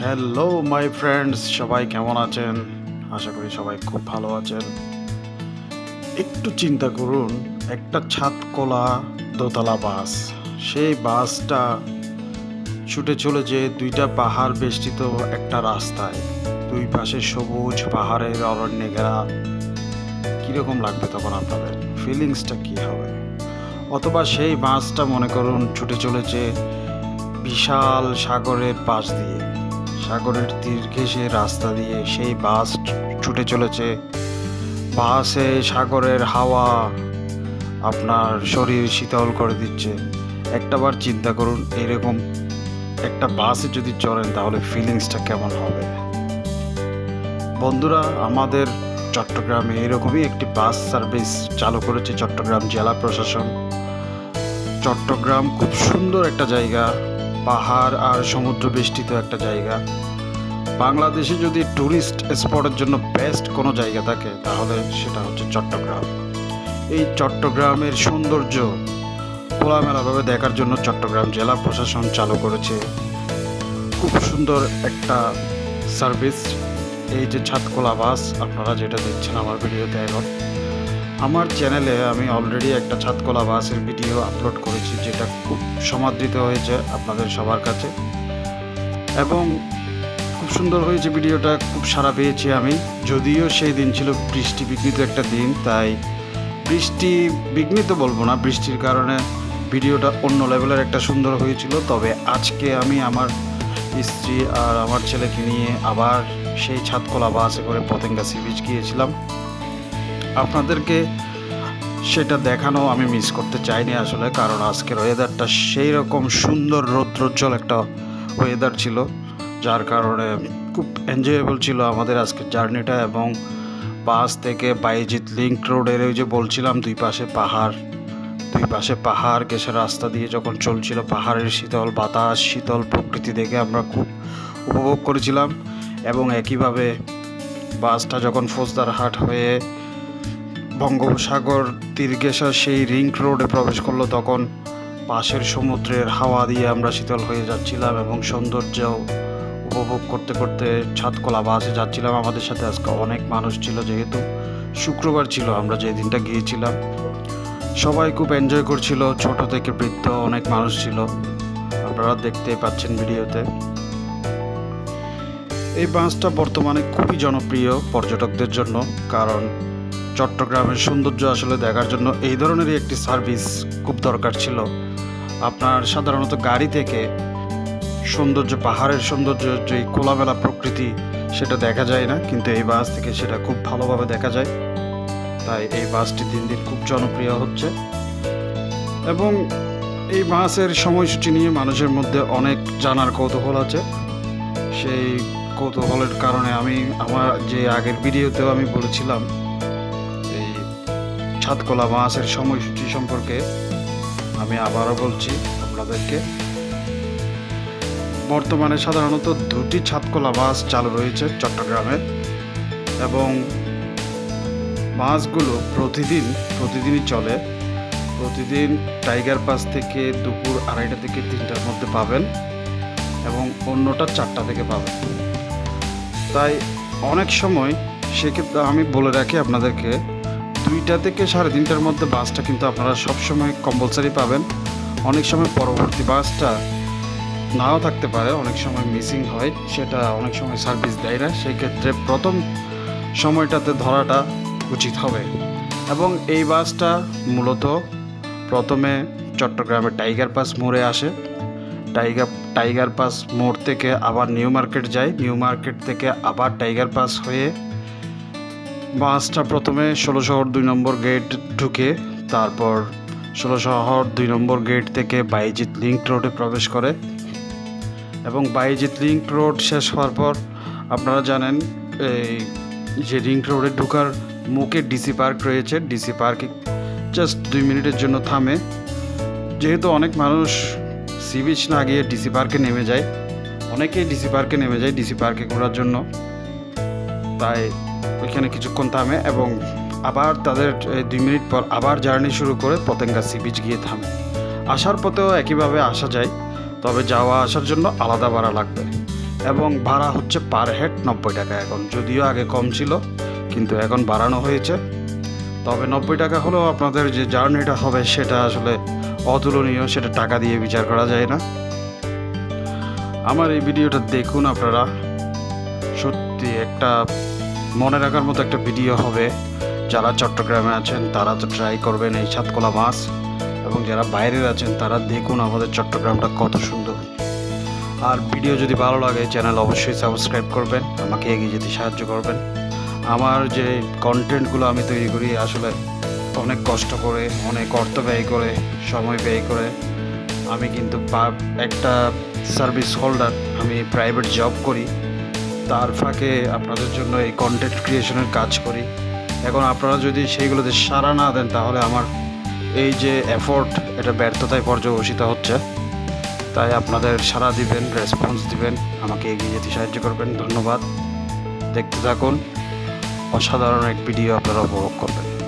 Hello my friends সবাই কেমন আছেন? আশা করি সবাই খুব ভালো আছেন। একটু চিন্তা করুন, একটা ছাদকোলা দোতলা বাস। সেই বাসটা ছুটে চলে যে দুইটা পাহাড় বেষ্টিত একটা রাস্তায়। দুই পাশে সবুজ পাহাড়ের অরণ্যে ঘেরা। কীরকম লাগবে তখন আপনাদের? ফিলিংসটা কী হবে? অথবা সেই বাসটা, মনে করুন, ছুটে চলেছে বিশাল সাগরের পাশ দিয়ে। সাগরের তীর ঘেঁষে রাস্তা দিয়ে সেই বাস ছুটে চলেছে। বাসে সাগরের হাওয়া আপনার শরীর শীতল করে দিচ্ছে। একটাবার চিন্তা করুন, এরকম একটা বাসে যদি চড়েন, তাহলে ফিলিংসটা কেমন হবে? বন্ধুরা, আমাদের চট্টগ্রামে এরকমই একটি বাস সার্ভিস চালু করেছে চট্টগ্রাম জেলা প্রশাসন। চট্টগ্রাম খুব সুন্দর একটা জায়গা। পাহাড় আর সমুদ্র বেষ্টিত একটা জায়গা। বাংলাদেশে যদি ট্যুরিস্ট স্পটের জন্য বেস্ট কোনো জায়গা থাকে, তাহলে সেটা হচ্ছে চট্টগ্রাম। এই চট্টগ্রামের সৌন্দর্য খোলামেলাভাবে দেখার জন্য চট্টগ্রাম জেলা প্রশাসন চালু করেছে। খুব সুন্দর একটা সার্ভিস এই যে ছাদখোলা বাস, আপনারা যেটা দেখছেন আমার ভিডিওতে এখন। আমার চ্যানেলে আমি অলরেডি একটা ছাদকলা বাসের ভিডিও আপলোড করেছি, যেটা খুব সমাদৃত হয়েছে আপনাদের সবার কাছে। এবং খুব সুন্দর হয়েছে ভিডিওটা খুব সারা পেয়েছি আমি। যদিও সেই দিন ছিল বৃষ্টি বিঘ্নিত একটা দিন, তাই বৃষ্টি বিঘ্নিত বলব না, বৃষ্টির কারণে ভিডিওটা অন্য লেভেলের একটা সুন্দর হয়েছিল। তবে আজকে আমি আমার স্ত্রী আর আমার ছেলেকে নিয়ে আবার সেই ছাদকলা বাসে করে পতেঙ্গা সি বিচ গিয়েছিলাম। আপনাদেরকে সেটা দেখানো আমি মিস করতে চাইনি আসলে, কারণ আজকের ওয়েদারটা সেই রকম সুন্দর রৌদ্রোজ্জ্বল একটা ওয়েদার ছিল, যার কারণে খুব এনজয়েবল ছিল আমাদের আজকের জার্নিটা এবং বাস থেকে বাইজিৎ লিঙ্ক রোডের ওই যে বলছিলাম, দুই পাশে পাহাড়, দুই পাশে পাহাড় গেছে রাস্তা দিয়ে যখন চলছিল পাহাড়ের শীতল বাতাস, শীতল প্রকৃতি দেখে আমরা খুব উপভোগ করেছিলাম এবং একইভাবে বাসটা যখন ফৌজদারহাট হয়ে বঙ্গোপসাগর তীরগেসা সেই রিঙ্ক রোডে প্রবেশ করল তখন। পাশের সমুদ্রের হাওয়া দিয়ে আমরা শীতল হয়ে যাচ্ছিলাম এবং সৌন্দর্য উপভোগ করতে করতে ছাদকলা বাসে যাচ্ছিলাম। আমাদের সাথে আজকে অনেক মানুষ ছিল, যেহেতু শুক্রবার ছিল, আমরা যে দিনটা গিয়েছিলাম। সবাই খুব এনজয় করছিল, ছোট থেকে বৃদ্ধ অনেক মানুষ ছিল। আপনারা দেখতে পাচ্ছেন ভিডিওতে। এই বাসটা বর্তমানে খুবই জনপ্রিয় পর্যটকদের জন্য, কারণ চট্টগ্রামের সৌন্দর্য আসলে দেখার জন্য এই ধরনেরই একটি সার্ভিস খুব দরকার ছিল। আপনার সাধারণত গাড়ি থেকে সৌন্দর্য, পাহাড়ের সৌন্দর্য, যে খোলামেলা প্রকৃতি, সেটা দেখা যায় না, কিন্তু এই বাস থেকে সেটা খুব ভালোভাবে দেখা যায়। তাই এই বাসটি দিন দিন খুব জনপ্রিয় হচ্ছে। এবং এই বাসের সময়সূচি নিয়ে মানুষের মধ্যে অনেক জানার কৌতূহল আছে। সেই কৌতূহলের কারণে আমি আমার যে আগের ভিডিওতেও আমি বলেছিলাম ছাদকলা মাসের সময়সূচি সম্পর্কে আমি আবারও বলছি আপনাদেরকে। বর্তমানে সাধারণত দুটি ছাদকলা বাস চালু রয়েছে চট্টগ্রামে এবং বাসগুলো প্রতিদিন, প্রতিদিনই চলে। প্রতিদিন টাইগার পাস থেকে দুপুর আড়াইটা থেকে তিনটার মধ্যে পাবেন এবং অন্যটা চারটা থেকে পাবেন। তাই অনেক সময় সেক্ষেত্রে আমি বলে রাখি আপনাদেরকে দুইটা থেকে সাড়ে তিনটার মধ্যে বাসটা কিন্তু আপনারা সবসময় কম্পালসারি পাবেন। অনেক সময় পরবর্তী বাসটা নাও থাকতে পারে, অনেক সময় মিসিং হয়, সেটা অনেক সময় সার্ভিস দেয় না। সেই ক্ষেত্রে প্রথম সময়টাতে ধরাটা উচিত হবে। এবং এই বাসটা মূলত প্রথমে চট্টগ্রামের টাইগার পাস মোড়ে আসে। টাইগার টাইগার পাস মোড় থেকে আবার নিউ মার্কেট যায়। নিউ মার্কেট থেকে আবার টাইগার পাস হয়ে বাসটা প্রথমে ষোলো শহর দুই নম্বর গেট ঢুকে তারপর ষোলো শহর দুই নম্বর গেট থেকে বাইজিৎ লিঙ্ক রোডে প্রবেশ করে। এবং বাইজিৎ লিঙ্ক রোড শেষ হওয়ার পর আপনারা জানেন, এই যে লিঙ্ক রোডে ঢুকার মুখে ডিসি পার্ক রয়েছে। ডিসি পার্কে জাস্ট দুই মিনিটের জন্য থামে। যেহেতু অনেক মানুষ সি বিচ না গিয়ে ডিসি পার্কে নেমে যায়, অনেকেই ডিসি পার্কে নেমে যায় ডিসি পার্কে ঘোরার জন্য। তাই ওইখানে কিছুক্ষণ থামে এবং আবার তাদের দুই মিনিট পর আবার জার্নি শুরু করে পতেঙ্গা সি বিচ গিয়ে থামে। আসার পথেও একইভাবে আসা যায়, তবে যাওয়া আসার জন্য আলাদা ভাড়া লাগবে এবং ভাড়া হচ্ছে পার হেড নব্বই টাকা এখন। যদিও আগে কম ছিল, কিন্তু এখন বাড়ানো হয়েছে। তবে নব্বই টাকা হলেও আপনাদের যে জার্নিটা হবে সেটা আসলে অতুলনীয়, সেটা টাকা দিয়ে বিচার করা যায় না। আমার এই ভিডিওটা দেখুন আপনারা। সত্যি একটা মনে রাখার মতো একটা ভিডিও হবে। যারা চট্টগ্রামে আছেন, তারা তো ট্রাই করবেন এই সাতকলা মাছ। এবং যারা বাইরের আছেন, তারা দেখুন আমাদের চট্টগ্রামটা কত সুন্দর। আর ভিডিও যদি ভালো লাগে, চ্যানেল অবশ্যই সাবস্ক্রাইব করবেন। আমাকে এগিয়ে যেতে সাহায্য করবেন। আমার যে কন্টেন্টগুলো আমি তৈরি করি, আসলে অনেক কষ্ট করে, অনেক অর্থ ব্যয় করে, সময় ব্যয় করে, আমি কিন্তু একটা সার্ভিস হোল্ডার আমি প্রাইভেট জব করি। তার ফাঁকে আপনাদের জন্য এই কন্টেন্ট ক্রিয়েশনের কাজ করি। এখন আপনারা যদি সেইগুলোতে সাড়া না দেন, তাহলে আমার এই যে এফোর্ট এটা ব্যর্থতায় পর্যবসিত হচ্ছে। তাই আপনাদের সাড়া দিবেন রেসপন্স দিবেন, আমাকে এগিয়ে যেতে সাহায্য করবেন। ধন্যবাদ। দেখতে থাকুন। অসাধারণ এক ভিডিও আপনারা উপভোগ করবেন।